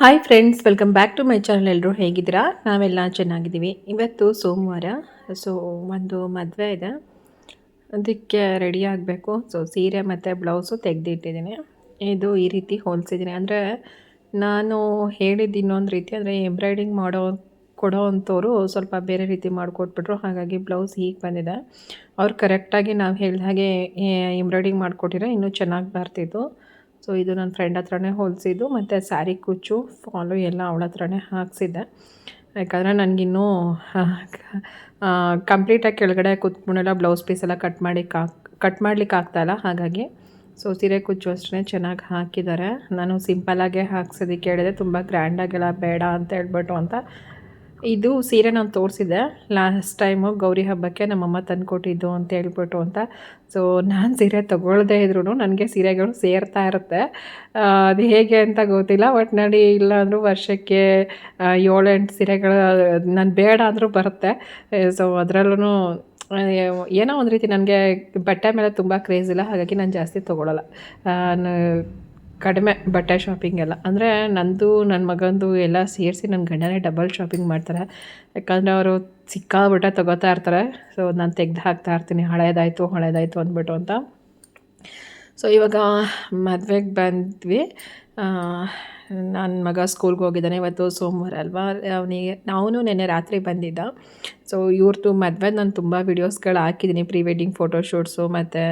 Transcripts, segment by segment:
Hi friends welcome back to my channel ಎಲ್ಲರೂ ಹೇಗಿದ್ದೀರಾ? ನಾವೆಲ್ಲ ಚೆನ್ನಾಗಿದ್ದೀವಿ. ಇವತ್ತು ಸೋಮವಾರ ಸೊ ಒಂದು ಮದುವೆ ಇದೆ. ಅದಕ್ಕೆ ರೆಡಿ ಆಗಬೇಕು. ಸೊ ಸೀರೆ ಮತ್ತು ಬ್ಲೌಸು ತೆಗೆದಿಟ್ಟಿದ್ದೀನಿ. ಇದು ಈ ರೀತಿ ಹೋಲಿಸಿದ್ದೀನಿ. ಅಂದರೆ ನಾನು ಹೇಳಿದ್ದು ಇನ್ನೊಂದು ರೀತಿ, ಅಂದರೆ ಎಂಬ್ರಾಯ್ಡಿಂಗ್ ಮಾಡೋ, ಕೊಡೋ ಅಂಥವ್ರು ಸ್ವಲ್ಪ ಬೇರೆ ರೀತಿ ಮಾಡಿಕೊಟ್ಬಿಟ್ರು. ಹಾಗಾಗಿ ಬ್ಲೌಸ್ ಹೀಗೆ ಬಂದಿದೆ. ಅವ್ರು ಕರೆಕ್ಟಾಗಿ ನಾವು ಹೇಳಿದ ಹಾಗೆ ಎಂಬ್ರಾಯ್ಡಿಂಗ್ ಮಾಡಿಕೊಟ್ಟಿರೋ ಇನ್ನೂ ಚೆನ್ನಾಗಿ ಬರ್ತಿತ್ತು. ಸೊ ಇದು ನನ್ನ ಫ್ರೆಂಡ್ ಹತ್ರನೇ ಹೊಲಿಸಿದ್ದು, ಮತ್ತು ಸ್ಯಾರಿ ಕುಚ್ಚು ಫಾಲು ಎಲ್ಲ ಅವಳ ಹತ್ರನೇ ಹಾಕ್ಸಿದ್ದೆ. ಯಾಕಂದರೆ ನನಗಿನ್ನೂ ಕಂಪ್ಲೀಟಾಗಿ ಕೆಳಗಡೆ ಕೂತ್ಕೊಂಡೆಲ್ಲ ಬ್ಲೌಸ್ ಪೀಸೆಲ್ಲ ಕಟ್ ಮಾಡಿ ಕಟ್ ಮಾಡ್ಲಿಕ್ಕೆ ಆಗ್ತಾಯಿಲ್ಲ ಹಾಗಾಗಿ. ಸೊ ಸೀರೆ ಕುಚ್ಚು ಅಷ್ಟೇ ಚೆನ್ನಾಗಿ ಹಾಕಿದ್ದಾರೆ. ನಾನು ಸಿಂಪಲಾಗೆ ಹಾಕ್ಸೋದಕ್ಕೆ ಹೇಳಿದೆ ತುಂಬ ಗ್ರ್ಯಾಂಡಾಗೆಲ್ಲ ಬೇಡ ಅಂತ ಹೇಳ್ಬಿಟ್ಟು ಅಂತ ಇದು ಸೀರೆ ನಾನು ತೋರಿಸಿದ್ದೆ. ಲಾಸ್ಟ್ ಟೈಮು ಗೌರಿ ಹಬ್ಬಕ್ಕೆ ನಮ್ಮಮ್ಮ ತಂದುಕೊಟ್ಟಿದ್ದು ಅಂತ ಹೇಳ್ಬಿಟ್ಟು ಅಂತ. ಸೊ ನಾನು ಸೀರೆ ತೊಗೊಳ್ದೇ ಇದ್ರೂ ನನಗೆ ಸೀರೆಗಳು ಸೇರ್ತಾ ಇರುತ್ತೆ. ಅದು ಹೇಗೆ ಅಂತ ಗೊತ್ತಿಲ್ಲ. ಒಟ್ಟಿನಲ್ಲಿ ಇಲ್ಲಾಂದರೂ ವರ್ಷಕ್ಕೆ ಏಳೆಂಟು ಸೀರೆಗಳು, ನಾನು ಬೇಡ ಅಂದರೂ ಬರುತ್ತೆ. ಸೊ ಅದರಲ್ಲೂ ಏನೋ ಒಂದು ರೀತಿ ನನಗೆ ಬಟ್ಟೆ ಮೇಲೆ ತುಂಬ ಕ್ರೇಜ್ ಇಲ್ಲ. ಹಾಗಾಗಿ ನಾನು ಜಾಸ್ತಿ ತೊಗೊಳಲ್ಲ. ಕಡಿಮೆ ಬಟ್ಟೆ ಶಾಪಿಂಗ್ ಎಲ್ಲ. ಅಂದರೆ ನಂದು ನನ್ನ ಮಗಂದು ಎಲ್ಲ ಸೇರಿಸಿ ನನ್ನ ಗಂಡನೇ ಡಬಲ್ ಶಾಪಿಂಗ್ ಮಾಡ್ತಾರೆ. ಯಾಕಂದರೆ ಅವರು ಸಿಕ್ಕಾಬಿಟ್ಟೆ ತೊಗೋತಾ ಇರ್ತಾರೆ. ಸೊ ನಾನು ತೆಗ್ದು ಹಾಕ್ತಾ ಇರ್ತೀನಿ. ಹಳೇದಾಯಿತು ಹಳೇದಾಯಿತು ಅಂದ್ಬಿಟ್ಟು ಅಂತ. ಸೊ ಇವಾಗ ಮದುವೆಗೆ ಬಂದ್ವಿ. ನನ್ನ ಮಗ ಸ್ಕೂಲ್ಗೆ ಹೋಗಿದ್ದಾನೆ ಇವತ್ತು ಸೋಮವಾರ ಅಲ್ವಾ? ಅವನಿಗೆ ನಾವು ನೆನ್ನೆ ರಾತ್ರಿ ಬಂದಿದ್ದ. ಸೊ ಇವ್ರದ್ದು ಮದುವೆ ನಾನು ತುಂಬ ವೀಡಿಯೋಸ್ಗಳು ಹಾಕಿದ್ದೀನಿ ಪ್ರೀ ವೆಡ್ಡಿಂಗ್ ಫೋಟೋಶೂಟ್ಸು ಮತ್ತು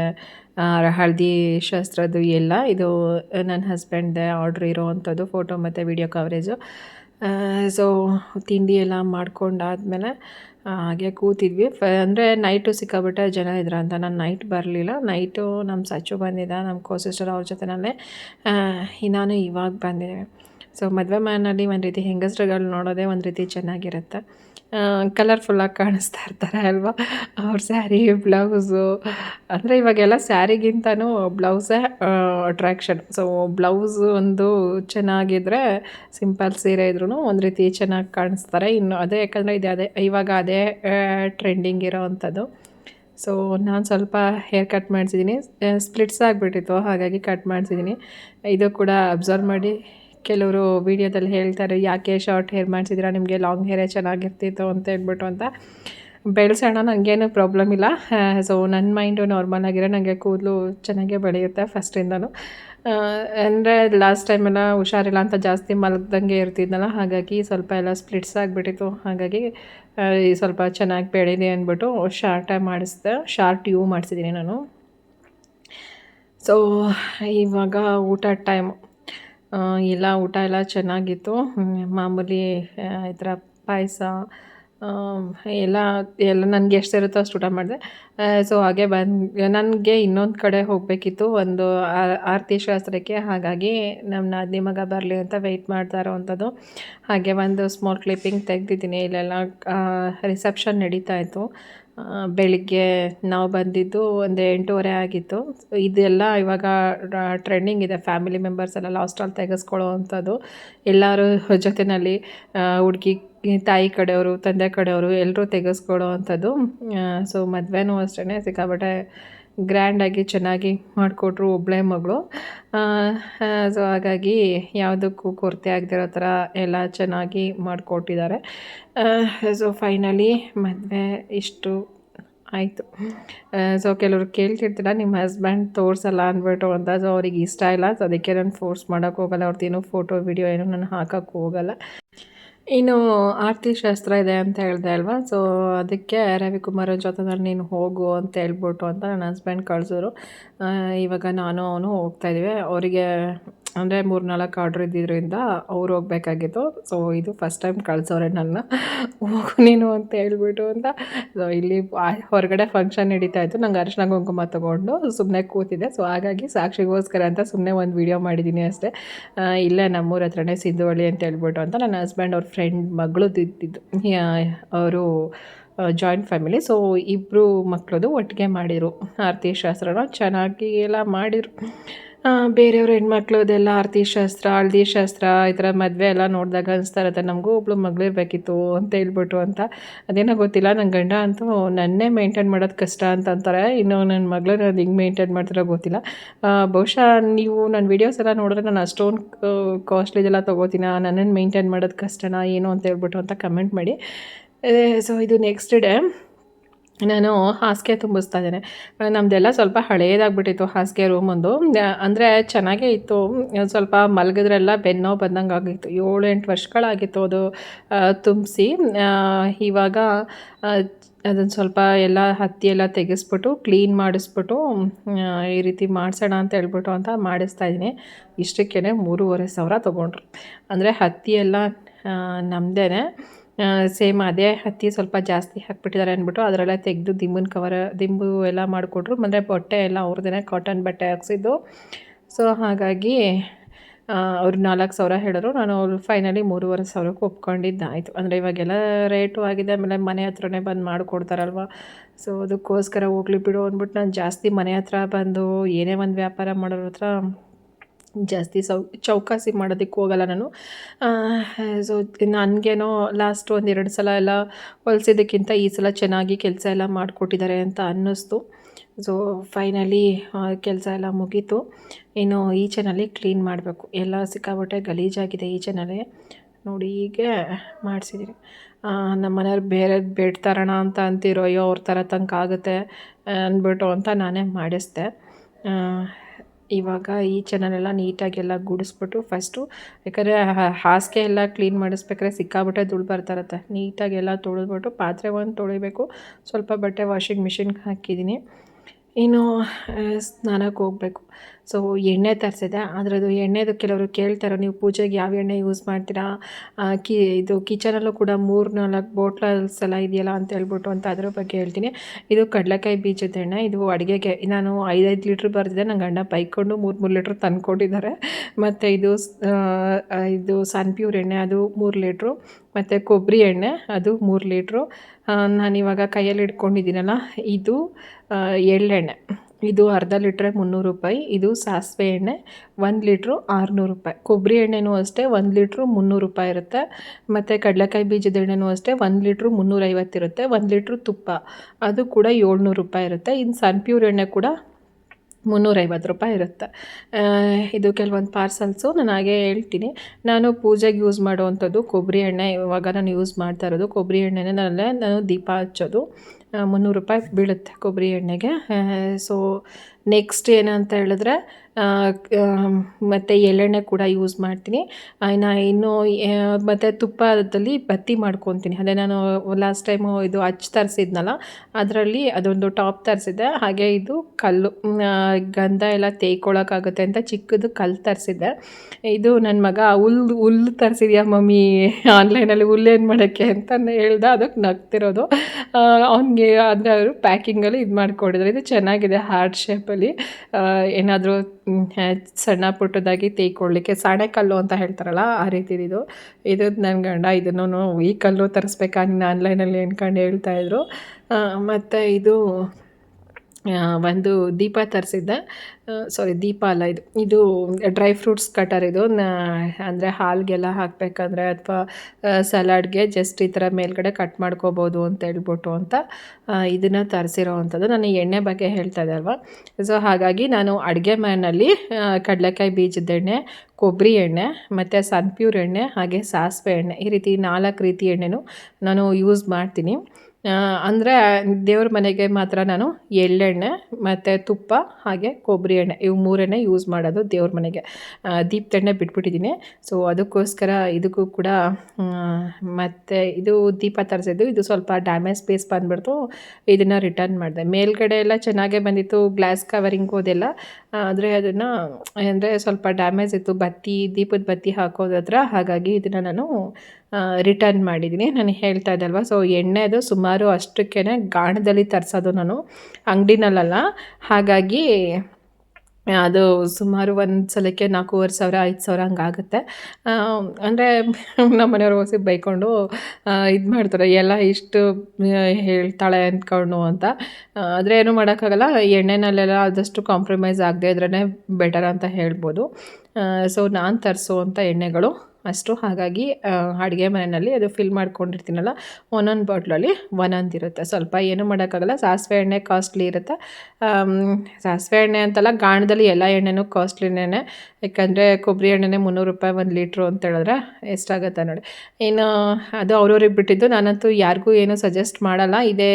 ಹಳದಿ ಶಾಸ್ತ್ರದ್ದು ಎಲ್ಲ. ಇದು ನನ್ನ ಹಸ್ಬೆಂಡ್ದೆ ಆರ್ಡ್ರ್ ಇರೋವಂಥದ್ದು ಫೋಟೋ ಮತ್ತು ವಿಡಿಯೋ ಕವರೇಜು ಸೊ ತಿಂಡಿ ಎಲ್ಲ ಮಾಡ್ಕೊಂಡಾದ್ಮೇಲೆ ಹಾಗೆ ಕೂತಿದ್ವಿ. ಫ, ಅಂದರೆ ನೈಟು ಸಿಕ್ಕಾಬಿಟ್ಟೆ ಜನ ಇದ್ರ ಅಂತ. ನಾನು ನೈಟ್ ಬರಲಿಲ್ಲ. ನೈಟು ನಮ್ಮ ಸಚ್ಚು ಬಂದಿದ್ದ ನಮ್ಮ ಕೋಸಿಸ್ಟರ್ ಅವ್ರ ಜೊತೆನಲ್ಲೇ ನಾನು ಇವಾಗ ಬಂದಿದ್ದೇವೆ. ಸೊ ಮದುವೆ ಮನೆಯಲ್ಲಿ ಒಂದು ರೀತಿ ಹೆಂಗಸ್ರುಗಳು ನೋಡೋದೇ ಒಂದು ರೀತಿ ಚೆನ್ನಾಗಿರುತ್ತೆ. ಕಲರ್ಫುಲ್ಲಾಗಿ ಕಾಣಿಸ್ತಾ ಇರ್ತಾರೆ ಅಲ್ವಾ? ಅವ್ರ ಸ್ಯಾರಿ ಬ್ಲೌಸು ಅಂದರೆ ಇವಾಗೆಲ್ಲ ಸ್ಯಾರಿಗಿಂತನೂ ಬ್ಲೌಸೇ ಅಟ್ರ್ಯಾಕ್ಷನ್ ಸೊ ಬ್ಲೌಸ್ ಒಂದು ಚೆನ್ನಾಗಿದ್ದರೆ ಸಿಂಪಲ್ ಸೀರೆ ಇದ್ರೂ ಒಂದು ರೀತಿ ಚೆನ್ನಾಗಿ ಕಾಣಿಸ್ತಾರೆ. ಇನ್ನು ಅದೇ, ಯಾಕಂದರೆ ಇದು ಅದೇ, ಇವಾಗ ಅದೇ ಟ್ರೆಂಡಿಂಗ್ ಇರೋ ಅಂಥದ್ದು. ಸೊ ನಾನು ಸ್ವಲ್ಪ ಹೇರ್ ಕಟ್ ಮಾಡಿಸಿದ್ದೀನಿ ಸ್ಪ್ಲಿಟ್ಸ್ ಆಗಿಬಿಟ್ಟಿತ್ತು, ಹಾಗಾಗಿ ಕಟ್ ಮಾಡಿಸಿದ್ದೀನಿ ಇದು ಕೂಡ ಅಬ್ಸರ್ವ್ ಮಾಡಿ ಕೆಲವರು ವೀಡಿಯೋದಲ್ಲಿ ಹೇಳ್ತಾರೆ, ಯಾಕೆ ಶಾರ್ಟ್ ಹೇರ್ ಮಾಡಿಸಿದ್ರೆ? ನಿಮಗೆ ಲಾಂಗ್ ಹೇರೇ ಚೆನ್ನಾಗಿರ್ತಿತ್ತು ಅಂತ ಹೇಳ್ಬಿಟ್ಟು ಅಂತ. ಬೆಳೆಸೋಣ ನನಗೇನು ಪ್ರಾಬ್ಲಮ್ ಇಲ್ಲ. ಸೊ ನನ್ನ ಮೈಂಡು ನಾರ್ಮಲ್ ಆಗಿರೋ ನನಗೆ ಕೂದಲು ಚೆನ್ನಾಗೇ ಬೆಳೆಯುತ್ತೆ ಫಸ್ಟಿಂದನೂ ಅಂದರೆ ಲಾಸ್ಟ್ ಟೈಮೆಲ್ಲ ಹುಷಾರಿಲ್ಲ ಅಂತ ಜಾಸ್ತಿ ಮಲಗ್ದಂಗೆ ಇರ್ತಿದ್ನಲ್ಲ, ಹಾಗಾಗಿ ಸ್ವಲ್ಪ ಎಲ್ಲ ಸ್ಪ್ಲಿಟ್ಸ್ ಆಗಿಬಿಟ್ಟಿತ್ತು. ಹಾಗಾಗಿ ಸ್ವಲ್ಪ ಚೆನ್ನಾಗಿ ಬೆಳೀಲಿ ಅಂದ್ಬಿಟ್ಟು ಶಾರ್ಟಾಗಿ ಮಾಡಿಸ್ದೆ. ಶಾರ್ಟ್ ಯೂ ಮಾಡಿಸಿದ್ದೀನಿ ನಾನು. ಸೊ ಇವಾಗ ಊಟ ಟೈಮು ಎಲ್ಲ ಊಟ ಎಲ್ಲ ಚೆನ್ನಾಗಿತ್ತು. ಮಾಮೂಲಿ ಈ ಥರ ಪಾಯಸ ಎಲ್ಲ ಎಲ್ಲ ನನಗೆ ಎಷ್ಟು ಇರುತ್ತೋ ಅಷ್ಟು ಊಟ ಮಾಡಿದೆ. ಸೊ ಹಾಗೆ ಬಂದು, ನನಗೆ ಇನ್ನೊಂದು ಕಡೆ ಹೋಗಬೇಕಿತ್ತು. ಒಂದು ಆರತಿ ಶಾಸ್ತ್ರಕ್ಕೆ. ಹಾಗಾಗಿ ನಮ್ಮ ನಾದಿ ಮಗ ಬರಲಿ ಅಂತ ವೆಯ್ಟ್ ಮಾಡ್ತಾ ಇರೋವಂಥದ್ದು ಹಾಗೆ ಒಂದು ಸ್ಮಾಲ್ ಕ್ಲಿಪ್ಪಿಂಗ್ ತೆಗೆದಿದ್ದೀನಿ. ಇಲ್ಲೆಲ್ಲ ರಿಸೆಪ್ಷನ್ ನಡೀತಾ ಇತ್ತು. ಬೆಳಿಗ್ಗೆ ನಾವು ಬಂದಿದ್ದು ಒಂದು ಎಂಟೂವರೆ ಆಗಿತ್ತು. ಇದೆಲ್ಲ ಇವಾಗ ಟ್ರೆಂಡಿಂಗ್ ಇದೆ. ಫ್ಯಾಮಿಲಿ ಮೆಂಬರ್ಸ್ ಎಲ್ಲ ಲಾಸ್ಟಲ್ಲಿ ತೆಗೆಸ್ಕೊಳ್ಳೋ ಅಂಥದ್ದು ಎಲ್ಲರೂ ಜೊತೆಯಲ್ಲಿ ಹುಡುಗಿ, ತಾಯಿ ಕಡೆಯವರು, ತಂದೆ ಕಡೆಯವರು ಎಲ್ಲರೂ ತೆಗೆಸ್ಕೊಳ್ಳೋ ಅಂಥದ್ದು ಸೊ ಮದುವೆನೂ ಅಷ್ಟೇ ಸಿಕ್ಕಾಬಟ್ಟೆ ಗ್ರ್ಯಾಂಡಾಗಿ ಚೆನ್ನಾಗಿ ಮಾಡಿಕೊಟ್ರು ಒಬ್ಬಳೇ ಮಗಳು. ಸೊ ಹಾಗಾಗಿ ಯಾವುದಕ್ಕೂ ಕೊರತೆ ಆಗದಿರೋ ಥರ ಎಲ್ಲ ಚೆನ್ನಾಗಿ ಮಾಡಿಕೊಟ್ಟಿದ್ದಾರೆ. ಸೊ ಫೈನಲಿ ಮದುವೆ ಇಷ್ಟು ಆಯಿತು. ಸೊ ಕೆಲವರು ಕೇಳ್ತಿರ್ತೀರ ನಿಮ್ಮ ಹಸ್ಬೆಂಡ್ ತೋರಿಸಲ್ಲ ಅಂದ್ಬಿಟ್ಟು ಅಂತ. ಸೊ ಅವ್ರಿಗೆ ಇಷ್ಟ ಇಲ್ಲ. ಸೊ ಅದಕ್ಕೆ ನಾನು ಫೋರ್ಸ್ ಮಾಡೋಕ್ಕೆ ಹೋಗಲ್ಲ. ಅವ್ರದ್ದೇನು ಫೋಟೋ ವಿಡಿಯೋ ಏನೋ ನಾನು ಹಾಕೋಕ್ಕೆ ಹೋಗಲ್ಲ. ಇನ್ನು ಆರತಿ ಶಾಸ್ತ್ರ ಇದೆ ಅಂತ ಹೇಳಿದೆ ಅಲ್ವಾ? ಸೊ ಅದಕ್ಕೆ ರವಿಕುಮಾರ್ ಜೊತೆ ನೀನು ಹೋಗು ಅಂತ ಹೇಳ್ಬಿಟ್ಟು ಅಂತ ನನ್ನ ಹಸ್ಬೆಂಡ್ ಕಳಿಸಿದ್ರು ಇವಾಗ ನಾನು ಅವನು ಹೋಗ್ತಾಯಿದ್ದೀವಿ ಅವರಿಗೆ ಅಂದರೆ ಮೂರು ನಾಲ್ಕು ಆರ್ಡ್ರ್ ಇದ್ದಿದ್ದರಿಂದ ಅವ್ರು ಹೋಗ್ಬೇಕಾಗಿತ್ತು. ಸೊ ಇದು ಫಸ್ಟ್ ಟೈಮ್ ಕಳ್ಸೋರೆ ನನ್ನ. ಹೋಗು ನೀನು ಅಂತ ಹೇಳ್ಬಿಟ್ಟು ಅಂತ. ಸೊ ಇಲ್ಲಿ ಹೊರಗಡೆ ಫಂಕ್ಷನ್ ನಡೀತಾ ಇತ್ತು. ನಂಗೆ ಅರಿಶಿನ ಕುಂಕುಮ ತೊಗೊಂಡು ಸುಮ್ಮನೆ ಕೂತಿದ್ದೆ. ಸೊ ಹಾಗಾಗಿ ಸಾಕ್ಷಿಗೋಸ್ಕರ ಅಂತ ಸುಮ್ಮನೆ ಒಂದು ವಿಡಿಯೋ ಮಾಡಿದ್ದೀನಿ ಅಷ್ಟೇ. ಇಲ್ಲೇ ನಮ್ಮೂರ ಹತ್ರನೇ ಸಿದ್ದುವಳ್ಳಿ ಅಂತ ಹೇಳ್ಬಿಟ್ಟು ಅಂತ ನನ್ನ ಹಸ್ಬೆಂಡ್ ಅವ್ರ ಫ್ರೆಂಡ್ ಮಗಳು ಇದ್ದಿದ್ದು. ಅವರು ಜಾಯಿಂಟ್ ಫ್ಯಾಮಿಲಿ ಸೊ ಇಬ್ಬರು ಮಕ್ಕಳದು ಒಟ್ಟಿಗೆ ಮಾಡಿದರು. ಆರತಿ ಶಾಸ್ತ್ರನ ಚೆನ್ನಾಗಿ ಎಲ್ಲ ಮಾಡಿದರು. ಬೇರೆಯವ್ರ ಹೆಣ್ಮಕ್ಳು ಅದೆಲ್ಲ ಆರತಿ ಶಾಸ್ತ್ರ, ಹಳದಿ ಶಾಸ್ತ್ರ ಈ ಥರ ಮದುವೆ ಎಲ್ಲ ನೋಡಿದಾಗ ಅನಿಸ್ತಾ ಇರುತ್ತೆ. ನಮಗೂ ಒಬ್ಳು ಮಗಳಿರ್ಬೇಕಿತ್ತು ಅಂತ ಹೇಳ್ಬಿಟ್ಟು ಅಂತ. ಅದೇನೋ ಗೊತ್ತಿಲ್ಲ ನನ್ನ ಗಂಡ ಅಂತೂ ನನ್ನೇ ಮೇಂಟೈನ್ ಮಾಡೋದು ಕಷ್ಟ ಅಂತ ಅಂತಾರೆ. ಇನ್ನು ನನ್ನ ಮಗಳನ್ನ ಅದು ಹಿಂಗೆ ಮೇಂಟೈನ್ ಮಾಡ್ತಾರೋ ಗೊತ್ತಿಲ್ಲ. ಬಹುಶಃ ನೀವು ನನ್ನ ವೀಡಿಯೋಸ್ ಎಲ್ಲ ನೋಡಿದ್ರೆ ನಾನು ಅಷ್ಟೊಂದು ಕಾಸ್ಟ್ಲಿದೆಲ್ಲ ತೊಗೋತೀನ? ನನ್ನನ್ನು ಮೇಂಟೈನ್ ಮಾಡೋದು ಕಷ್ಟನಾ, ಏನು ಅಂತ ಹೇಳ್ಬಿಟ್ಟು ಅಂತ ಕಮೆಂಟ್ ಮಾಡಿ. ಸೊ ಇದು ನೆಕ್ಸ್ಟ್ ಡೇ ನಾನು ಹಾಸಿಗೆ ತುಂಬಿಸ್ತಾ ಇದ್ದೇನೆ. ನಮ್ಮದೆಲ್ಲ ಸ್ವಲ್ಪ ಹಳೆಯದಾಗ್ಬಿಟ್ಟಿತ್ತು ಹಾಸಿಗೆ ರೂಮೊಂದು ಅಂದರೆ ಚೆನ್ನಾಗೇ ಇತ್ತು. ಸ್ವಲ್ಪ ಮಲಗಿದ್ರೆಲ್ಲ ಬೆನ್ನೋ ಬಂದಂಗೆ ಆಗಿತ್ತು. ಏಳು ಎಂಟು ವರ್ಷಗಳಾಗಿತ್ತು ಅದು ತುಂಬಿಸಿ. ಇವಾಗ ಅದನ್ನು ಸ್ವಲ್ಪ ಎಲ್ಲ ಹತ್ತಿ ಎಲ್ಲ ತೆಗೆಸ್ಬಿಟ್ಟು ಕ್ಲೀನ್ ಮಾಡಿಸ್ಬಿಟ್ಟು ಈ ರೀತಿ ಮಾಡಿಸೋಣ ಅಂತ ಹೇಳ್ಬಿಟ್ಟು ಅಂತ ಮಾಡಿಸ್ತಾ ಇದ್ದೀನಿ. ಇಷ್ಟಕ್ಕೇ ಮೂರುವರೆ ಸಾವಿರ ತೊಗೊಂಡ್ರು. ಅಂದರೆ ಹತ್ತಿ ಎಲ್ಲ ನಮ್ಮದೇ ಸೇಮ್ ಅದೇ ಹತ್ತಿ ಸ್ವಲ್ಪ ಜಾಸ್ತಿ ಹಾಕ್ಬಿಟ್ಟಿದ್ದಾರೆ ಅಂದ್ಬಿಟ್ಟು ಅದರೆಲ್ಲ ತೆಗೆದು ದಿಂಬಿನ ಕವರ್ ದಿಂಬು ಎಲ್ಲ ಮಾಡಿಕೊಟ್ರು. ಅಂದರೆ ಬಟ್ಟೆ ಎಲ್ಲ ಅವ್ರದ್ದೇ ಕಾಟನ್ ಬಟ್ಟೆ ಹಾಕ್ಸಿದ್ದು. ಸೊ ಹಾಗಾಗಿ ಅವ್ರು ನಾಲ್ಕು ಸಾವಿರ ಹೇಳಿದ್ರು. ನಾನು ಅವ್ರು ಫೈನಲಿ ಮೂರುವರೆ ಸಾವಿರಕ್ಕೆ ಒಪ್ಕೊಂಡಿದ್ದಾಯಿತು ಅಂದರೆ ಇವಾಗೆಲ್ಲ ರೇಟು ಆಗಿದೆ. ಆಮೇಲೆ ಮನೆ ಹತ್ರನೇ ಬಂದು ಮಾಡಿಕೊಡ್ತಾರಲ್ವ? ಸೊ ಅದಕ್ಕೋಸ್ಕರ ಹೋಗ್ಲಿ ಬಿಡು ಅಂದ್ಬಿಟ್ಟು ನಾನು ಜಾಸ್ತಿ ಮನೆ ಹತ್ರ ಬಂದು ಏನೇ ಒಂದು ವ್ಯಾಪಾರ ಮಾಡೋರ ಹತ್ರ ಜಾಸ್ತಿ ಸೌ, ಚೌಕಾಸಿ ಮಾಡೋದಕ್ಕೆ ಹೋಗಲ್ಲ ನಾನು. ಸೊ ನನಗೇನೋ ಲಾಸ್ಟ್ ಒಂದೆರಡು ಸಲ ಎಲ್ಲ ಹೊಲ್ಸಿದ್ದಕ್ಕಿಂತ ಈ ಸಲ ಚೆನ್ನಾಗಿ ಕೆಲಸ ಎಲ್ಲ ಮಾಡಿಕೊಟ್ಟಿದ್ದಾರೆ ಅಂತ ಅನ್ನಿಸ್ತು. ಸೊ ಫೈನಲಿ ಕೆಲಸ ಎಲ್ಲ ಮುಗೀತು. ಇನ್ನು ಈಚೆನಲ್ಲಿ ಕ್ಲೀನ್ ಮಾಡಬೇಕು. ಎಲ್ಲ ಸಿಕ್ಕಾಬಟ್ಟೆ ಗಲೀಜಾಗಿದೆ ಈಚೆನಲ್ಲಿ. ನೋಡಿ ಹೀಗೆ ಮಾಡಿಸಿದ್ದೀನಿ ನಮ್ಮ ಮನೆಯವ್ರು ಬೇರೆ ಬೆಡ್ ತರೋಣ ಅಂತ ಅಂತಿರೋ ಅಯ್ಯೋ ಅವ್ರ ಥರ ತನಕ ಆಗುತ್ತೆ ಅಂದ್ಬಿಟ್ಟು ಅಂತ ನಾನೇ ಮಾಡಿಸ್ದೆ. ಇವಾಗ ಈ ನೀಟಾಗಿ ನೀಟಾಗೆಲ್ಲ ಗುಡಿಸ್ಬಿಟ್ಟು ಫಸ್ಟು ಯಾಕಂದರೆ ಹಾಸಿಗೆ ಎಲ್ಲ ಕ್ಲೀನ್ ಮಾಡಿಸ್ಬೇಕಾದ್ರೆ ಸಿಕ್ಕಾಬಿಟ್ಟೆ ಧೂಳು ಬರ್ತಾರತ್ತೆ ನೀಟಾಗೆಲ್ಲ ತೊಳೆದ್ಬಿಟ್ಟು ಪಾತ್ರೆ ಒಂದು ತೊಳಿಬೇಕು. ಸ್ವಲ್ಪ ಬಟ್ಟೆ ವಾಷಿಂಗ್ ಮಿಷಿನ್ಗೆ ಹಾಕಿದ್ದೀನಿ. ಇನ್ನು ಸ್ನಾನಕ್ಕೆ ಹೋಗಬೇಕು. ಸೊ ಎಣ್ಣೆ ತರಿಸಿದೆ. ಅದರದ್ದು ಎಣ್ಣೆದು ಕೆಲವರು ಕೇಳ್ತಾರೆ, ನೀವು ಪೂಜೆಗೆ ಯಾವ ಎಣ್ಣೆ ಯೂಸ್ ಮಾಡ್ತೀರಾ? ಕಿ, ಇದು ಕಿಚನಲ್ಲೂ ಕೂಡ ಮೂರು ನಾಲ್ಕು ಬೋಟ್ಲಸ್ ಎಲ್ಲ ಇದೆಯಲ್ಲ ಅಂತ ಹೇಳ್ಬಿಟ್ಟು ಅಂತ ಅದ್ರ ಬಗ್ಗೆ ಹೇಳ್ತೀನಿ. ಇದು ಕಡಲೆಕಾಯಿ ಬೀಜದ ಎಣ್ಣೆ. ಇದು ಅಡುಗೆಗೆ ನಾನು ಐದೈದು ಲೀಟ್ರ್ ಬರೆದಿದೆ. ನನ್ನ ಗಂಡ ಬೈಕೊಂಡು ಮೂರು ಮೂರು ಲೀಟ್ರ್ ತಂದ್ಕೊಂಡಿದ್ದಾರೆ. ಮತ್ತು ಇದು ಇದು ಸನ್ಪ್ಯೂರ್ ಎಣ್ಣೆ, ಅದು ಮೂರು ಲೀಟ್ರು. ಮತ್ತು ಕೊಬ್ಬರಿ ಎಣ್ಣೆ, ಅದು ಮೂರು ಲೀಟ್ರು. ನಾನಿವಾಗ ಕೈಯಲ್ಲಿ ಇಟ್ಕೊಂಡಿದ್ದೀನಲ್ಲ, ಇದು ಎಳ್ಳೆಣ್ಣೆ. ಇದು ಅರ್ಧ ಲೀಟ್ರೆ ಮುನ್ನೂರು ರೂಪಾಯಿ, ಇದು ಸಾಸಿವೆ ಎಣ್ಣೆ ಒಂದು ಲೀಟ್ರು ಆರುನೂರು ರೂಪಾಯಿ. ಕೊಬ್ಬರಿ ಎಣ್ಣೆನೂ ಅಷ್ಟೇ ಒಂದು ಲೀಟ್ರು ಮುನ್ನೂರು ರೂಪಾಯಿ ಇರುತ್ತೆ. ಮತ್ತು ಕಡಲೆಕಾಯಿ ಬೀಜದ ಎಣ್ಣೆನೂ ಅಷ್ಟೇ ಒಂದು ಲೀಟ್ರು ಮುನ್ನೂರೈವತ್ತು ಇರುತ್ತೆ. ಒಂದು ಲೀಟ್ರು ತುಪ್ಪ, ಅದು ಕೂಡ ಏಳ್ನೂರು ರೂಪಾಯಿ ಇರುತ್ತೆ. ಇನ್ನು ಸನ್ಪ್ಯೂರ್ ಎಣ್ಣೆ ಕೂಡ ಮುನ್ನೂರೈವತ್ತು ರೂಪಾಯಿ ಇರುತ್ತೆ. ಇದು ಕೆಲವೊಂದು ಪಾರ್ಸಲ್ಸು ನಾನು ಹಾಗೆ ಹೇಳ್ತೀನಿ. ನಾನು ಪೂಜೆಗೆ ಯೂಸ್ ಮಾಡುವಂಥದ್ದು ಕೊಬ್ಬರಿ ಎಣ್ಣೆ. ಇವಾಗ ನಾನು ಯೂಸ್ ಮಾಡ್ತಾ ಇರೋದು ಕೊಬ್ಬರಿ ಎಣ್ಣೆನೇ. ನಾನು ನಾನು ದೀಪ ಹಚ್ಚೋದು. ಮುನ್ನೂರು ರೂಪಾಯಿ ಬೀಳುತ್ತೆ ಕೊಬ್ಬರಿ ಎಣ್ಣೆಗೆ. ಸೊ ನೆಕ್ಸ್ಟ್ ಏನಂತ ಹೇಳಿದ್ರೆ ಮತ್ತು ಎಳ್ಳೆಣ್ಣೆ ಕೂಡ ಯೂಸ್ ಮಾಡ್ತೀನಿ. ಇನ್ನು ಇನ್ನು ಮತ್ತು ತುಪ್ಪದಲ್ಲಿ ಬತ್ತಿ ಮಾಡ್ಕೊತೀನಿ. ಅದೇ ನಾನು ಲಾಸ್ಟ್ ಟೈಮು ಇದು ಹಚ್ ತರಿಸಿದ್ನಲ್ಲ, ಅದರಲ್ಲಿ ಅದೊಂದು ಟಾಪ್ ತರಿಸಿದ್ದೆ. ಹಾಗೆ ಇದು ಕಲ್ಲು ಗಂಧ ಎಲ್ಲ ತೇಯ್ಕೊಳಕ್ಕಾಗುತ್ತೆ ಅಂತ ಚಿಕ್ಕದು ಕಲ್ಲು ತರಿಸಿದ್ದೆ. ಇದು ನನ್ನ ಮಗ ಹುಲ್ಲು ಹುಲ್ಲು ತರಿಸಿದ್ಯಾ ಮಮ್ಮಿ? ಆನ್ಲೈನಲ್ಲಿ ಹುಲ್ಲೇನು ಮಾಡೋಕ್ಕೆ ಅಂತ ಹೇಳ್ದೆ, ಅದಕ್ಕೆ ನಗ್ತಿರೋದು. ಅವನಿಗೆ ಆದರೆ ಅವರು ಪ್ಯಾಕಿಂಗಲ್ಲಿ ಇದು ಮಾಡಿಕೊಡಿದ್ರು ಇದು ಚೆನ್ನಾಗಿದೆ ಹಾರ್ಟ್ ಶೇಪಲ್ಲಿ ಏನಾದರೂ ಸಣ್ಣ ಪುಟ್ಟದಾಗಿ ತೇಕೊಳ್ಲಿಕ್ಕೆ ಸಾಣೆ ಕಲ್ಲು ಅಂತ ಹೇಳ್ತಾರಲ್ಲ ಆ ರೀತಿದು ಇದು. ನನ್ನ ಗಂಡ ಇದನ್ನು ಈ ಕಲ್ಲು ತರಿಸ್ಬೇಕಾ ನೀನು ಆನ್ಲೈನಲ್ಲಿ ಅನ್ಕೊಂಡು ಹೇಳ್ತಾಯಿದ್ರು ಮತ್ತು ಇದು ಒಂದು ದೀಪ ತರಿಸಿದ್ದೆ. ಸಾರಿ ದೀಪ ಅಲ್ಲ ಇದು. ಇದು ಡ್ರೈ ಫ್ರೂಟ್ಸ್ ಕಟರ್ ಇದು. ಅಂದರೆ ಹಾಲಿಗೆಲ್ಲ ಹಾಕಬೇಕಂದ್ರೆ ಅಥವಾ ಸಲಾಡ್ಗೆ ಜಸ್ಟ್ ಈ ಥರ ಮೇಲ್ಗಡೆ ಕಟ್ ಮಾಡ್ಕೋಬೋದು ಅಂತ ಹೇಳ್ಬಿಟ್ಟು ಅಂತ ಇದನ್ನು ತರಿಸಿರೋ ಅಂಥದ್ದು. ನಾನು ಎಣ್ಣೆ ಬಗ್ಗೆ ಹೇಳ್ತಾ ಇದ್ದೆ ಅಲ್ವಾ? ಸೊ ಹಾಗಾಗಿ ನಾನು ಅಡುಗೆ ಮನೆಯಲ್ಲಿ ಕಡಲೆಕಾಯಿ ಬೀಜದ ಎಣ್ಣೆ, ಕೊಬ್ಬರಿ ಎಣ್ಣೆ, ಮತ್ತು ಸನ್ಪ್ಯೂರ್ ಎಣ್ಣೆ, ಹಾಗೆ ಸಾಸಿವೆ ಎಣ್ಣೆ, ಈ ರೀತಿ ನಾಲ್ಕು ರೀತಿ ಎಣ್ಣೆನೂ ನಾನು ಯೂಸ್ ಮಾಡ್ತೀನಿ. ಅಂದರೆ ದೇವ್ರ ಮನೆಗೆ ಮಾತ್ರ ನಾನು ಎಳ್ಳೆಣ್ಣೆ ಮತ್ತು ತುಪ್ಪ ಹಾಗೆ ಕೊಬ್ಬರಿ ಎಣ್ಣೆ, ಇವು ಮೂರೆಣ್ಣೆ ಯೂಸ್ ಮಾಡೋದು ದೇವ್ರ ಮನೆಗೆ. ದೀಪ್ತೆಣ್ಣೆ ಬಿಟ್ಬಿಟ್ಟಿದ್ದೀನಿ. ಸೊ ಅದಕ್ಕೋಸ್ಕರ ಇದಕ್ಕೂ ಕೂಡ ಮತ್ತು ಇದು ದೀಪ ತರಿಸಿದ್ದು, ಇದು ಸ್ವಲ್ಪ ಡ್ಯಾಮೇಜ್ ಪೇಸ್ ಬಂದ್ಬಿಡ್ತು. ಇದನ್ನು ರಿಟರ್ನ್ ಮಾಡಿದೆ. ಮೇಲ್ಗಡೆ ಎಲ್ಲ ಚೆನ್ನಾಗೇ ಬಂದಿತ್ತು ಗ್ಲಾಸ್ ಕವರಿಂಗ್ ಹೋದೆಲ್ಲ. ಆದರೆ ಅದನ್ನು, ಅಂದರೆ ಸ್ವಲ್ಪ ಡ್ಯಾಮೇಜ್ ಇತ್ತು. ಬತ್ತಿ, ದೀಪದ ಬತ್ತಿ ಹಾಕೋದತ್ರ ಹಾಗಾಗಿ ಇದನ್ನು ನಾನು ರಿಟರ್ನ್ ಮಾಡಿದ್ದೀನಿ ನಾನು ಹೇಳ್ತಾ ಇದ್ದಲ್ವ ಸೊ ಎಣ್ಣೆದು ಸುಮಾರು ಅಷ್ಟಕ್ಕೇ ಗಾಣದಲ್ಲಿ ತರಿಸೋದು ನಾನು. ಅಂಗಡಿನಲ್ಲ ಹಾಗಾಗಿ, ಅದು ಸುಮಾರು ಒಂದು ಸಲಕ್ಕೆ ನಾಲ್ಕೂವರೆ ಸಾವಿರ, ಐದು ಸಾವಿರ ಹಂಗಾಗುತ್ತೆ. ಅಂದರೆ ನಮ್ಮ ಮನೆಯವ್ರು ಹೋಗಿ ಬೈಕೊಂಡು ಇದು ಮಾಡ್ತಾರೆ. ಎಲ್ಲ ಇಷ್ಟು ಹೇಳ್ತಾಳೆ ಅಂದ್ಕೊಂಡು ಅಂತ. ಆದರೆ ಏನು ಮಾಡೋಕ್ಕಾಗಲ್ಲ. ಎಣ್ಣೆನಲ್ಲೆಲ್ಲ ಆದಷ್ಟು ಕಾಂಪ್ರಮೈಸ್ ಆಗದೆ ಇದ್ರೇ ಬೆಟರ್ ಅಂತ ಹೇಳ್ಬೋದು. ಸೊ ನಾನು ತರಿಸುವಂಥ ಎಣ್ಣೆಗಳು. ಅಷ್ಟು ಹಾಗಾಗಿ ಅಡುಗೆ ಮನೆಯಲ್ಲಿ ಅದು ಫಿಲ್ ಮಾಡ್ಕೊಂಡಿರ್ತೀನಲ್ಲ, ಒಂದೊಂದು ಬಾಟ್ಲಲ್ಲಿ ಒಂದೊಂದು ಇರುತ್ತೆ. ಸ್ವಲ್ಪ ಏನು ಮಾಡೋಕ್ಕಾಗಲ್ಲ, ಸಾಸಿವೆ ಎಣ್ಣೆ ಕಾಸ್ಟ್ಲಿ ಇರುತ್ತೆ. ಸಾಸಿವೆ ಎಣ್ಣೆ ಅಂತಲ್ಲ ಗಾಣದಲ್ಲಿ ಎಲ್ಲ ಎಣ್ಣೆನೂ ಕಾಸ್ಟ್ಲಿನೇ ಯಾಕಂದರೆ ಕೊಬ್ಬರಿ ಎಣ್ಣೆನೇ ಮುನ್ನೂರು ರೂಪಾಯಿ ಒಂದು ಲೀಟ್ರು ಅಂತ ಹೇಳಿದ್ರೆ ಎಷ್ಟಾಗುತ್ತೆ ನೋಡಿ. ಏನು ಅದು ಅವ್ರವ್ರಿಗೆ ಬಿಟ್ಟಿದ್ದು ನಾನಂತೂ ಯಾರಿಗೂ ಏನು ಸಜೆಸ್ಟ್ ಮಾಡಲ್ಲ. ಇದೇ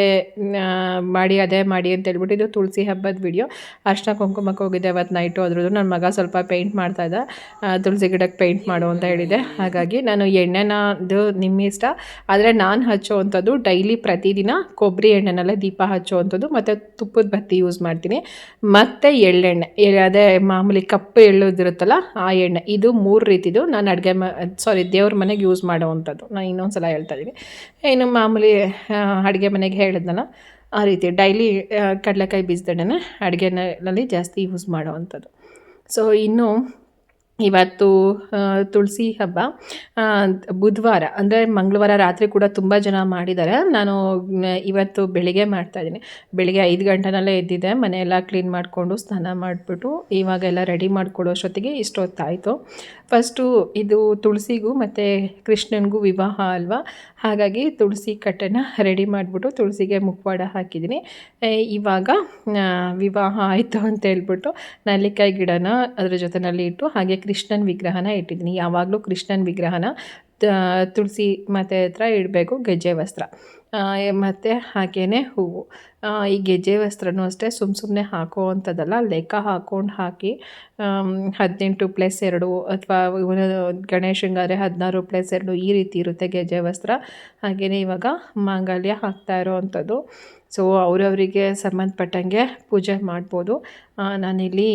ಮಾಡಿ, ಅದೇ ಮಾಡಿ ಅಂತ ಹೇಳ್ಬಿಟ್ಟು ತುಳಸಿ ಹಬ್ಬದ ವಿಡಿಯೋ ಅರ್ಶಿನ ಕುಂಕುಮಕ್ಕೆ ಹೋಗಿದ್ದೆ ಅವತ್ತು ನೈಟು ಅದ್ರದ್ದು ನನ್ನ ಮಗ ಸ್ವಲ್ಪ ಪೇಂಟ್ ಮಾಡ್ತಾ ಇದ್ದ. ತುಳಸಿ ಗಿಡಕ್ಕೆ ಪೇಂಟ್ ಮಾಡು ಅಂತ ಹೇಳಿದೆ. ಹಾಗಾಗಿ ನಾನು ಎಣ್ಣೆನದು ನಿಮ್ಮ ಇಷ್ಟ. ಆದರೆ ನಾನು ಹಚ್ಚೋವಂಥದ್ದು ಡೈಲಿ ಪ್ರತಿದಿನ ಕೊಬ್ಬರಿ ಎಣ್ಣೆನಲ್ಲೇ ದೀಪ ಹಚ್ಚೋವಂಥದ್ದು ಮತ್ತು ತುಪ್ಪದ ಬತ್ತಿ ಯೂಸ್ ಮಾಡ್ತೀನಿ. ಮತ್ತು ಎಳ್ಳೆಣ್ಣೆ ಅದೇ ಮಾಮೂಲಿ ಕಪ್ಪು ಎಳ್ಳುದಿರುತ್ತಲ್ಲ ಆ ಎಣ್ಣೆ, ಇದು ಮೂರು ರೀತಿದು ನಾನು ಅಡುಗೆ ಮ ಸಾರಿ ದೇವ್ರ ಮನೆಗೆ ಯೂಸ್ ಮಾಡೋವಂಥದ್ದು. ನಾನು ಇನ್ನೊಂದು ಸಲ ಹೇಳ್ತಾ ಇದ್ದೀನಿ ಇನ್ನು ಮಾಮೂಲಿ ಅಡುಗೆ ಮನೆಗೆ ಹೇಳಿದ್ನಲ್ಲ ಆ ರೀತಿ ಡೈಲಿ ಕಡಲೆಕಾಯಿ ಬೀಜದೆಣ್ಣೆನ ಅಡುಗೆನಲ್ಲಿ ಜಾಸ್ತಿ ಯೂಸ್ ಮಾಡೋವಂಥದ್ದು. ಸೊ ಇನ್ನು ಇವತ್ತು ತುಳಸಿ ಹಬ್ಬ ಬುಧವಾರ, ಅಂದರೆ ಮಂಗಳವಾರ ರಾತ್ರಿ ಕೂಡ ತುಂಬ ಜನ ಮಾಡಿದ್ದಾರೆ. ನಾನು ಇವತ್ತು ಬೆಳಿಗ್ಗೆ ಮಾಡ್ತಾಯಿದ್ದೀನಿ ಬೆಳಿಗ್ಗೆ ಐದು ಗಂಟೆನಲ್ಲೇ ಎದ್ದಿದ್ದೆ. ಮನೆಯೆಲ್ಲ ಕ್ಲೀನ್ ಮಾಡಿಕೊಂಡು ಸ್ನಾನ ಮಾಡಿಬಿಟ್ಟು ಇವಾಗೆಲ್ಲ ರೆಡಿ ಮಾಡ್ಕೊಡೋಷ್ಟೊತ್ತಿಗೆ ಇಷ್ಟೊತ್ತಾಯಿತು. ಫಸ್ಟು ಇದು ತುಳಸಿಗೂ ಮತ್ತು ಕೃಷ್ಣನಿಗೂ ವಿವಾಹ ಅಲ್ವಾ? ಹಾಗಾಗಿ ತುಳಸಿ ಕಟ್ಟೆನ ರೆಡಿ ಮಾಡಿಬಿಟ್ಟು ತುಳಸಿಗೆ ಮುಖವಾಡ ಹಾಕಿದ್ದೀನಿ. ಇವಾಗ ವಿವಾಹ ಆಯಿತು ಅಂತ ಹೇಳ್ಬಿಟ್ಟು, ನಲ್ಲಿಕಾಯಿ ಗಿಡನ ಅದ್ರ ಜೊತೆನಲ್ಲಿ ಇಟ್ಟು ಹಾಗೆ ಕೃಷ್ಣನ ವಿಗ್ರಹನ ಇಟ್ಟಿದ್ದೀನಿ. ಯಾವಾಗಲೂ ಕೃಷ್ಣನ ವಿಗ್ರಹನ ತುಳಸಿ ಮತ್ತೆ ಹತ್ರ ಇಡಬೇಕು, ಗೆಜ್ಜೆ ವಸ್ತ್ರ. ಮತ್ತು ಹಾಗೇ ಹೂವು. ಈ ಗೆಜ್ಜೆ ವಸ್ತ್ರನೂ ಅಷ್ಟೇ ಸುಮ್ಮ ಸುಮ್ಮನೆ ಹಾಕೋ ಅಂಥದ್ದಲ್ಲ ಲೆಕ್ಕ ಹಾಕೊಂಡು ಹಾಕಿ ಹದಿನೆಂಟು ಪ್ಲಸ್ ಎರಡು ಅಥವಾ ಗಣೇಶಂಗಾದ್ರೆ ಹದಿನಾರು ಪ್ಲಸ್ ಎರಡು ಈ ರೀತಿ ಇರುತ್ತೆ ಗೆಜ್ಜೆ ವಸ್ತ್ರ. ಹಾಗೆಯೇ ಇವಾಗ ಮಾಂಗಲ್ಯ ಹಾಕ್ತಾ ಇರೋವಂಥದ್ದು. ಸೊ, ಅವರವರಿಗೆ ಸಂಬಂಧಪಟ್ಟಂಗೆ ಪೂಜೆ ಮಾಡ್ಬೋದು. ನಾನಿಲ್ಲಿ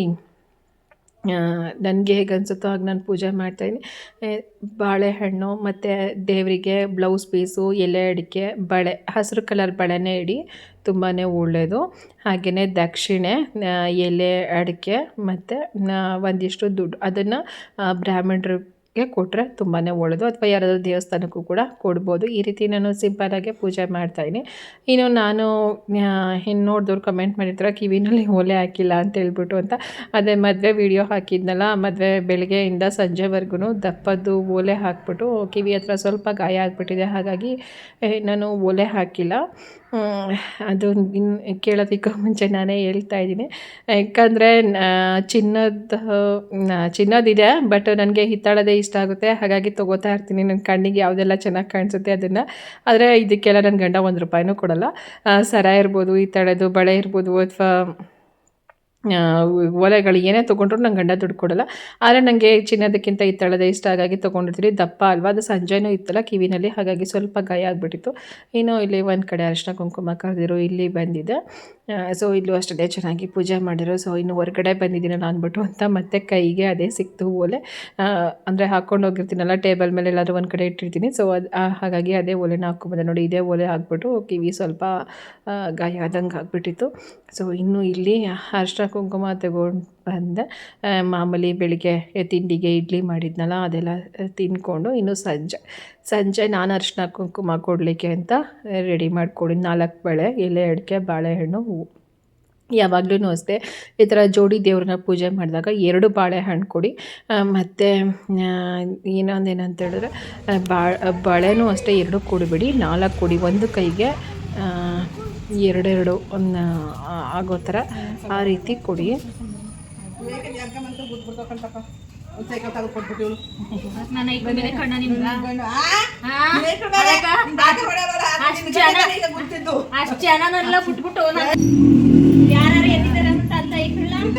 ನನಗೆ ಹೇಗೆ ಅನಿಸುತ್ತೋ ಹಾಗೆ ನಾನು ಪೂಜೆ ಮಾಡ್ತಾಯಿದ್ದೀನಿ ಬಾಳೆಹಣ್ಣು ಮತ್ತು ದೇವರಿಗೆ ಬ್ಲೌಸ್ ಪೀಸು ಎಲೆ ಅಡಿಕೆ, ಬಳೆ, ಹಸಿರು ಕಲರ್ ಬಳೆನೇ ಇಡಿ ತುಂಬಾ ಒಳ್ಳೆಯದು ಹಾಗೆಯೇ ದಕ್ಷಿಣೆ ಎಲೆ ಅಡಿಕೆ ಮತ್ತು ಒಂದಿಷ್ಟು ದುಡ್ಡು. ಅದನ್ನು ಬ್ರಾಹ್ಮಣರಿಗೆ ಕೊಟ್ಟರೆ ತುಂಬಾ ಒಳ್ಳೆಯದು ಅಥವಾ ಯಾರಾದರೂ ದೇವಸ್ಥಾನಕ್ಕೂ ಕೂಡ ಕೊಡ್ಬೋದು. ಈ ರೀತಿ ನಾನು ಸಿಂಪಲಾಗೆ ಪೂಜೆ ಮಾಡ್ತಾಯಿದ್ದೀನಿ ಇನ್ನು ನಾನು ಇನ್ನು ನೋಡಿದವ್ರು ಕಮೆಂಟ್ ಮಾಡಿದ್ರೆ ಕಿವಿನಲ್ಲಿ ಓಲೆ ಹಾಕಿಲ್ಲ ಅಂತ ಹೇಳ್ಬಿಟ್ಟು ಅಂತ. ಅದೇ ಮದುವೆ ವಿಡಿಯೋ ಹಾಕಿದ್ನಲ್ಲ, ಮದುವೆ ಬೆಳಗ್ಗೆಯಿಂದ ಸಂಜೆವರೆಗೂ ದಪ್ಪದ್ದು ಓಲೆ ಹಾಕ್ಬಿಟ್ಟು ಕಿವಿ ಹತ್ರ ಸ್ವಲ್ಪ ಗಾಯ ಆಗಿಬಿಟ್ಟಿದೆ. ಹಾಗಾಗಿ ನಾನು ಓಲೆ ಹಾಕಿಲ್ಲ. ಅದು ಇನ್ನು ಕೇಳೋದಕ್ಕೂ ಮುಂಚೆ ನಾನೇ ಹೇಳ್ತಾ ಇದ್ದೀನಿ. ಯಾಕಂದರೆ ಚಿನ್ನದ ಚಿನ್ನದಿದೆ ಬಟ್ ನನಗೆ ಹಿತ್ತಾಳದೇ ಇಷ್ಟ ಆಗುತ್ತೆ. ಹಾಗಾಗಿ ತೊಗೋತಾ ಇರ್ತೀನಿ. ನನ್ನ ಕಣ್ಣಿಗೆ ಯಾವುದೆಲ್ಲ ಚೆನ್ನಾಗಿ ಕಾಣಿಸುತ್ತೆ ಅದನ್ನು. ಆದರೆ ಇದಕ್ಕೆಲ್ಲ ನನ್ನ ಗಂಡ ಒಂದು ರೂಪಾಯಿನೂ ಕೊಡಲ್ಲ. ಸರ ಇರ್ಬೋದು, ಹಿತ್ತಾಳದು, ಬಳೆ ಇರ್ಬೋದು, ಅಥವಾ ಒಲೆಗಳು ಏನೇ ತೊಗೊಂಡ್ರು ನಂಗೆ ಗಂಡ ದುಡ್ಡು ಕೊಡಲ್ಲ. ಆದರೆ ನನಗೆ ಚಿನ್ನದಕ್ಕಿಂತ ಹಿತ್ತಾಳದೇ ಇಷ್ಟ ಹಾಗಾಗಿ ತೊಗೊಂಡಿರ್ತೀನಿ. ದಪ್ಪ ಅಲ್ವಾ? ಅದು ಸಂಜೆನೂ ಇತ್ತಲ್ಲ, ಕಿವಿನಲ್ಲಿ. ಹಾಗಾಗಿ ಸ್ವಲ್ಪ ಗಾಯ ಆಗಿಬಿಟ್ಟಿತ್ತು. ಇನ್ನು ಇಲ್ಲಿ ಒಂದು ಕಡೆ ಅರಿಶಿನ ಕುಂಕುಮ ಕರೆದಿರು, ಇಲ್ಲಿ ಬಂದಿದೆ. ಸೊ ಇಲ್ಲೂ ಅಷ್ಟೇ ಚೆನ್ನಾಗಿ ಪೂಜೆ ಮಾಡಿರೋ. ಸೊ ಇನ್ನು ಹೊರಗಡೆ ಬಂದಿದ್ದೀನಲ್ಲ ಅಂದ್ಬಿಟ್ಟು ಅಂತ. ಮತ್ತೆ ಕೈಗೆ ಅದೇ ಸಿಕ್ತು ಓಲೆ ಅಂದರೆ ಹಾಕ್ಕೊಂಡು ಹೋಗಿರ್ತೀನಲ್ಲ, ಟೇಬಲ್ ಮೇಲೆ ಎಲ್ಲಾದರೂ ಒಂದು ಕಡೆ ಇಟ್ಟಿರ್ತೀನಿ. ಸೊ ಅದು ಹಾಗಾಗಿ ಅದೇ ಓಲೆನ ಹಾಕ್ಕೊಂಬಂದೆ ನೋಡಿ, ಇದೇ ಓಲೆ ಹಾಕ್ಬಿಟ್ಟು ಕಿವಿ ಸ್ವಲ್ಪ ಗಾಯ ಆದಂಗೆ ಆಗಿಬಿಟ್ಟಿತ್ತು. ಸೊ ಇನ್ನು ಇಲ್ಲಿ ಅರಿಶಿನ ಕುಂಕುಮ ತಗೊಂಡು ಬಂದೆ. ಮಾಮೂಲಿ ಬೆಳಿಗ್ಗೆ ತಿಂಡಿಗೆ ಇಡ್ಲಿ ಮಾಡಿದ್ನಲ್ಲ, ಅದೆಲ್ಲ ತಿಂದ್ಕೊಂಡು ಇನ್ನು ಸಂಜೆ ಸಂಜೆ ನಾನು ಅರಿಶಿನ ಕುಂಕುಮ ಕೊಡಲಿಕ್ಕೆ ಅಂತ ರೆಡಿ ಮಾಡಿಕೊಡಿ, ನಾಲ್ಕು ಬಳೆ, ಎಲೆ, ಅಡಿಕೆ, ಬಾಳೆಹಣ್ಣು ಹೂವು ಯಾವಾಗಲೂ ಅಷ್ಟೇ, ಈ ಥರ ಜೋಡಿ ದೇವ್ರನ್ನ ಪೂಜೆ ಮಾಡಿದಾಗ ಎರಡು ಬಾಳೆಹಣ್ಣು ಕೊಡಿ. ಮತ್ತು ಇನ್ನೊಂದು ಏನಂತ ಹೇಳಿದ್ರೆ ಬಾಳೆನೂ ಅಷ್ಟೇ ಎರಡು ಕೊಡಿಬಿಡಿ, ನಾಲ್ಕು ಕೊಡಿ. ಒಂದು ಕೈಗೆ ಎರಡೆರಡು ಒಂದು ಆಗೋ ಥರ ಆ ರೀತಿ ಕೊಡಿ ಅಷ್ಟು ಜನನೆಲ್ಲ ಬಿಟ್ಬಿಟ್ಟು ಯಾರು ಎಲ್ಲಿದ್ದಾರೆ ಅಂತ ಅಂತ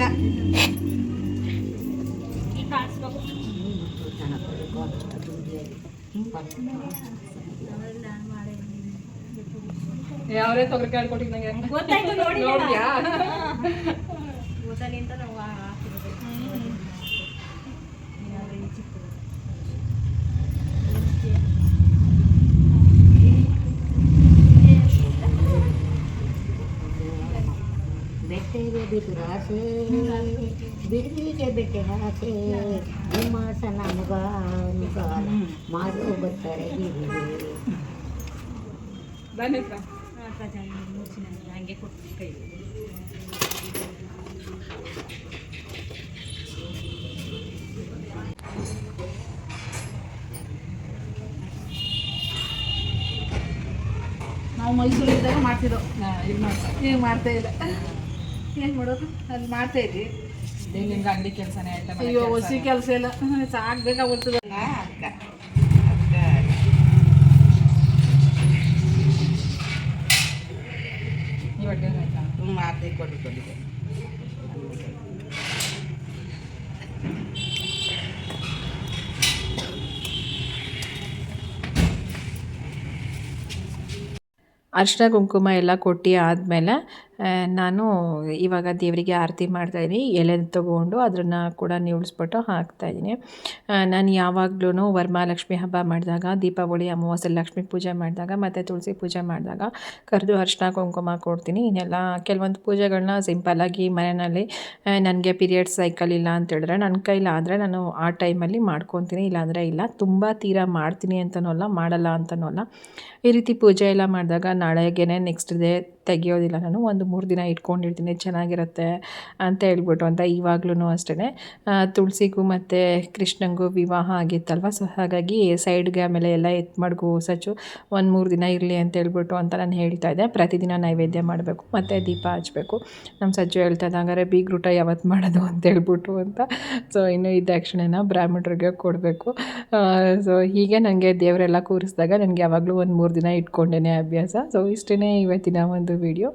ಯಾವರೇ ತೊಗರಿ ಕಾಳು ಕೊಟ್ಟಿದ್ದಂಗೆ ಗೊತ್ತಾಯ್ತು ನೋಡಿ ನೋಡ್ದ್ಯಾ? ಗೊತ್ತಾಗಿಂತ ನಾವು ಬೆಟ್ಟೆ ನಿಮ್ಮಾಸನ ಮುಗ ಮುಗಾಲ ಮಾಡು ಬರ್ತಾರೆ ಬಿಡಿಗೆ ಹಂಗೆ ಕೊಟ್ಟು ಕೈ ನಾವು ಮೈಸೂರಿದ್ದಾಗ ಮಾಡ್ತಿದ್ದೋ? ಈಗ ಮಾಡ್ತಾ ಇಲ್ಲ ಏನು ಮಾಡೋದು? ಅಲ್ಲಿ ಮಾಡ್ತಾ ಇದ್ವಿ ಅಂಗಡಿ ಕೆಲಸನೇ ಆಯ್ತಾ ಅಯ್ಯೋ ಹೊಸಿ ಕೆಲಸ ಇಲ್ಲ. ಸಾಕು. ಬೇಕಾಗ್ಬಿಡ್ತದೆ ನೀವು ಅಡ್ಗೆ ಆಯ್ತಾ ಮಾತೆ ಕೊಟ್ಟು ಅರಿಶಿನ ಕುಂಕುಮ ಎಲ್ಲ ಕೊಟ್ಟು ಆದಮೇಲೆ ನಾನು ಇವಾಗ ದೇವರಿಗೆ ಆರತಿ ಮಾಡ್ತಾಯಿದ್ದೀನಿ ಎಲೆ ತೊಗೊಂಡು ಅದನ್ನು ಕೂಡ ನಿವುಳಿಸ್ಬಿಟ್ಟು ಹಾಕ್ತಾಯಿದ್ದೀನಿ ನಾನು ಯಾವಾಗ್ಲೂ ವರಮಹಾಲಕ್ಷ್ಮಿ ಹಬ್ಬ ಮಾಡಿದಾಗ, ದೀಪಾವಳಿ, ಅಮಾವಾಸ್ಯೆ, ಲಕ್ಷ್ಮಿ ಪೂಜೆ ಮಾಡಿದಾಗ, ಮತ್ತು ತುಳಸಿ ಪೂಜೆ ಮಾಡಿದಾಗ ಕರೆದು ಅರ್ಶಿನ ಕುಂಕುಮ ಕೊಡ್ತೀನಿ. ಇನ್ನೆಲ್ಲ ಕೆಲವೊಂದು ಪೂಜೆಗಳನ್ನ ಸಿಂಪಲ್ಲಾಗಿ ಮನೆಯಲ್ಲಿ ನನಗೆ ಪೀರಿಯಡ್ಸ್ ಸೈಕಲ್ ಇಲ್ಲ ಅಂತ ಹೇಳಿದ್ರೆ ನನ್ನ ಕೈಲಾದರೆ ನಾನು ಆ ಟೈಮಲ್ಲಿ ಮಾಡ್ಕೊತೀನಿ. ಇಲ್ಲಾಂದರೆ ಇಲ್ಲ. ತುಂಬ ತೀರಾ ಮಾಡ್ತೀನಿ ಅಂತನೂ ಅಲ್ಲ, ಮಾಡಲ್ಲ ಅಂತನೂ ಅಲ್ಲ. ಈ ರೀತಿ ಪೂಜೆ ಎಲ್ಲ ಮಾಡಿದಾಗ ನಾಳೆಗೇ ನೆಕ್ಸ್ಟ್ ಡೇ ತೆಗಿಯೋದಿಲ್ಲ ನಾನು. ಒಂದು ಮೂರು ದಿನ ಇಟ್ಕೊಂಡಿರ್ತೀನಿ, ಚೆನ್ನಾಗಿರುತ್ತೆ ಅಂತ ಹೇಳ್ಬಿಟ್ಟು ಅಂತ ಇವಾಗ್ಲೂ ಅಷ್ಟೇ ತುಳಸಿಗೂ ಮತ್ತು ಕೃಷ್ಣಂಗೂ ವಿವಾಹ ಆಗಿತ್ತಲ್ವ? ಸೊ ಹಾಗಾಗಿ ಸೈಡ್ಗೆ ಆಮೇಲೆ ಎಲ್ಲ ಎತ್ತು ಮಡ್ಗು ಸಚ್ಚು ಒಂದು ಮೂರು ದಿನ ಇರಲಿ ಅಂತ ಹೇಳ್ಬಿಟ್ಟು ಅಂತ ನಾನು ಹೇಳ್ತಾ ಇದ್ದೆ. ಪ್ರತಿದಿನ ನೈವೇದ್ಯ ಮಾಡಬೇಕು, ಮತ್ತು ದೀಪ ಹಚ್ಚಬೇಕು ನಮ್ಮ ಸಜ್ಜು ಹೇಳ್ತಾ ಇದ್ದ, ಹಂಗಾರೆ ಬೀಗ್ರೂಟ ಯಾವತ್ತು ಮಾಡೋದು ಅಂತ ಹೇಳ್ಬಿಟ್ಟು ಅಂತ. ಸೊ ಇನ್ನು ಈ ದಕ್ಷಿಣೆನ ಬ್ರಾಹ್ಮಣರಿಗೆ ಕೊಡಬೇಕು. ಸೊ ಹೀಗೆ ನನಗೆ ದೇವರೆಲ್ಲ ಕೂರಿಸಿದಾಗ ನನಗೆ ಯಾವಾಗಲೂ ಒಂದು ಮೂರು ದಿನ ಇಟ್ಕೊಂಡೇ ಅಭ್ಯಾಸ. ಸೊ ಇಷ್ಟೇ ಇವತ್ತಿನ ಒಂದು ವಿಡಿಯೋ